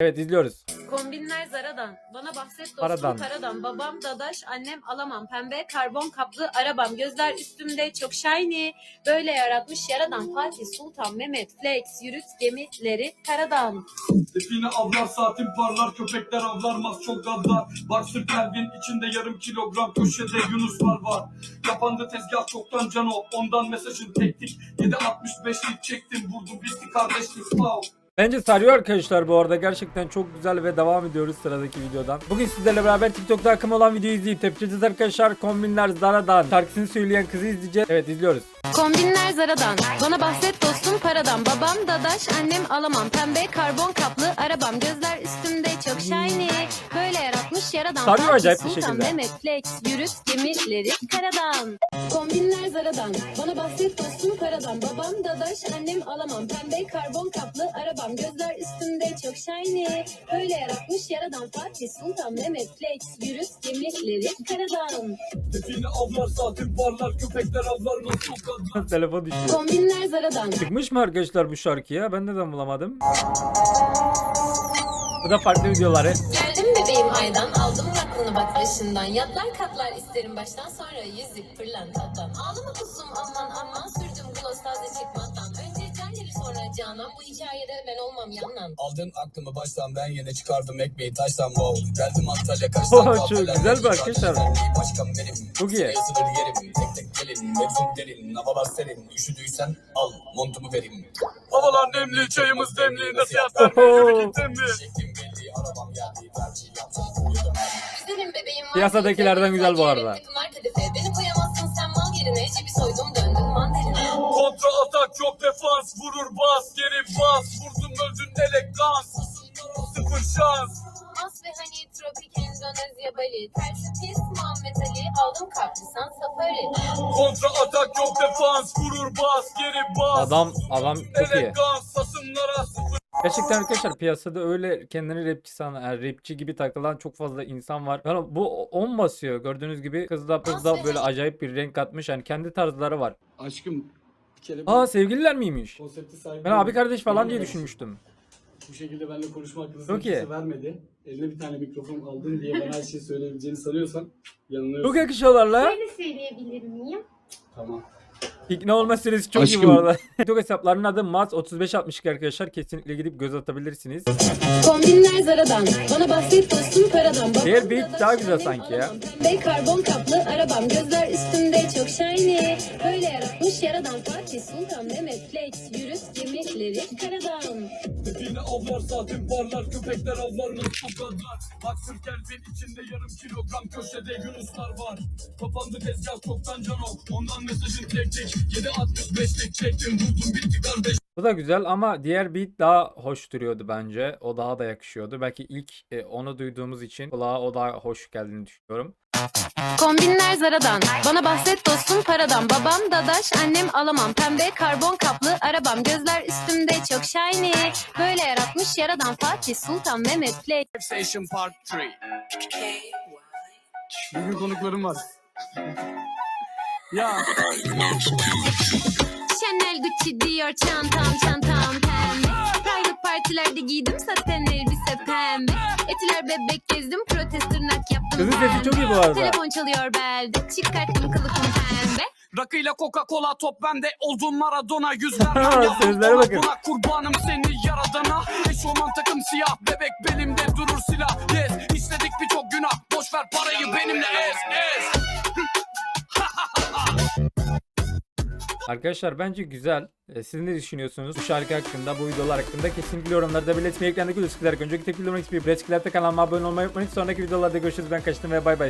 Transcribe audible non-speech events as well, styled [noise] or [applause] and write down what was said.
Evet izliyoruz. Kombinler Zara'dan. Bana bahset dostum Paradan. paradan. Babam dadaş, annem alamam. Pembe karbon kaplı arabam. Gözler üstümde çok shiny. Böyle yaratmış yaradan. Fatih Sultan Mehmet Flex yürüt gemileri karadan. Define avlar saatim parlar köpekler avlarmaz çok gaddar Boxer Kelvin içinde yarım kilogram köşede Yunuslar var Kapandı tezgah çoktan cano ondan mesajın teknik 7.65'lik çektim vurdum bitti kardeşlik wow Bence sarıyor arkadaşlar bu arada. Gerçekten çok güzel ve devam ediyoruz sıradaki videodan. Bugün sizlerle beraber TikTok'ta akım olan videoyu izleyip tepki edeceğiz arkadaşlar. Kombinler Zara'dan şarkısını söyleyen kızı izleyeceğiz. Evet izliyoruz. Kombinler Zara'dan. Bana bahset dostum paradan. Babam dadaş, annem alamam. Pembe karbon kaplı arabam. Gözler üstümde çok shiny. Yaratmış yaradan. Sarıyor acayip bir Sultan şekilde. Mehmet Flex yürüt gemileri karadan. Kombinler Zara'dan. Bana bahset dostum paradan. Babam dadaş, annem alamam. Pembe karbon kaplı arabam. Gözler üstümde çok shiny. Böyle yaratmış yaradan. Fatih Sultan Mehmet Flex yürüt gemileri karadan. Define avlar saatim parlar köpekler çok gaddar Telefon düştü. Kombinler Zara'dan. Çıkmış mı arkadaşlar bu şarkıya? Ben neden bulamadım? Bu da farklı videoları. Aydan aldım aklını bak başından. Yatlar katlar isterim baştan. Sonra yüzük pırlantadan Ağlama kuzum aman aman. Sürdüm gloss taze çıkmadan Önce can gelir sonra canan. Bu hikayede ben olmam yanan. Aldın aklımı baştan ben yine çıkardım ekmeği taştan. Wow Geldim Antalya kaçtan [laughs] çok güzel bir arkadaşlar. Başkan benim. Çok iyi. Yazılır yerim. Tek tek gelin Mevzum derin havalar serin Üşüdüysen al montumu vereyim Havalar nemli çayımız demli. Oho. verme yürü git belli arabam geldi tercih yaptım Uyudum Güzelim bebeğim var Piyasadakilerden güzel bu arada. Takımlar kadife beni koyamazsın sen mal yerine Cebi soydum döndüm mandalina. Kontra atak yok defans vurur bas geri bas Vurdum öldün elegans Sıfır şans. Mas ve hani tropik Endonezya Bali. Tersi pis Muhammed Ali aldım kaprisan safari. Kontra atak yok defans vurur bas geri bas. Adam adam çok iyi. Elegans sasımlara sıfır Gerçekten arkadaşlar piyasada öyle kendini rapçi sanan, yani rapçi gibi takılan çok fazla insan var. Yani bu 10 basıyor. Gördüğünüz gibi kız da kız da böyle acayip bir renk katmış. Yani kendi tarzları var. Aşkım bir kere Aa sevgililer miymiş? konsepti sahibi Ben abi kardeş falan diye düşünmüştüm. Bu şekilde benimle konuşma hakkını Çok kimse vermedi. Eline bir tane mikrofon aldın diye bana her şeyi söyleyebileceğini sanıyorsan yanılıyorsun. Çok yakışıyorlar la. Böyle söyleyebilir miyim? Tamam. İkna olma süresi çok iyi Aşkım. bu arada. [laughs] TikTok hesaplarının adı Maz3562 arkadaşlar. Kesinlikle gidip göz atabilirsiniz. Kombinler Zara'dan. Bana bahset dostum paradan. Babam Diğer beat daha güzel sanki ya. Pembe karbon kaplı arabam. Gözler üstümde çok shiny. Böyle yaratmış yaradan. Fatih Sultan Mehmet Flex yürüt gemileri karadan. Define avlar saatim parlar köpekler avlarmaz çok gaddar Boxer Kelvin içinde yarım kilogram köşede Yunuslar var. Kapandı tezgah çoktan cano ondan mesajın tek tek. 7.65'lik çektim vurdum bitti kardeş Bu da güzel ama diğer beat daha hoş duruyordu bence. O daha da yakışıyordu. Belki ilk e, onu duyduğumuz için kulağa o daha hoş geldiğini düşünüyorum. Kombinler Zara'dan. Bana bahset dostum paradan. Babam dadaş, annem alamam. Pembe karbon kaplı arabam. Gözler üstümde çok shiny. Böyle yaratmış yaradan. Fatih Sultan Mehmet Flex. Station Part 3 Bugün konuklarım var. ya Chanel, Gucci, Dior çantam çantam pembe. Private partilerde giydim saten elbise pembe. Etiler bebek gezdim protest tırnak yaptım Kızın sesi çok iyi bu arada. Telefon çalıyor belde çıkarttım kılıfım pembe. Rakıyla Coca-Cola top bende Oldum Maradona [laughs] yazdım Sözlere bakın. buna Kurbanım seni yaradana Eşofman takım siyah Bebek belimde durur silah Yes işledik birçok günah Boş ver parayı benimle ez ez Arkadaşlar bence güzel. E, Siz ne düşünüyorsunuz bu şarkı hakkında, bu videolar hakkında? Kesinlikle yorumlarda belirtmeyi ekrandaki gözüküler. Önceki tepkilerimi XP, Breskiler'de kanalıma abone olmayı unutmayın. Sonraki videolarda görüşürüz. Ben kaçtım ve bay bay.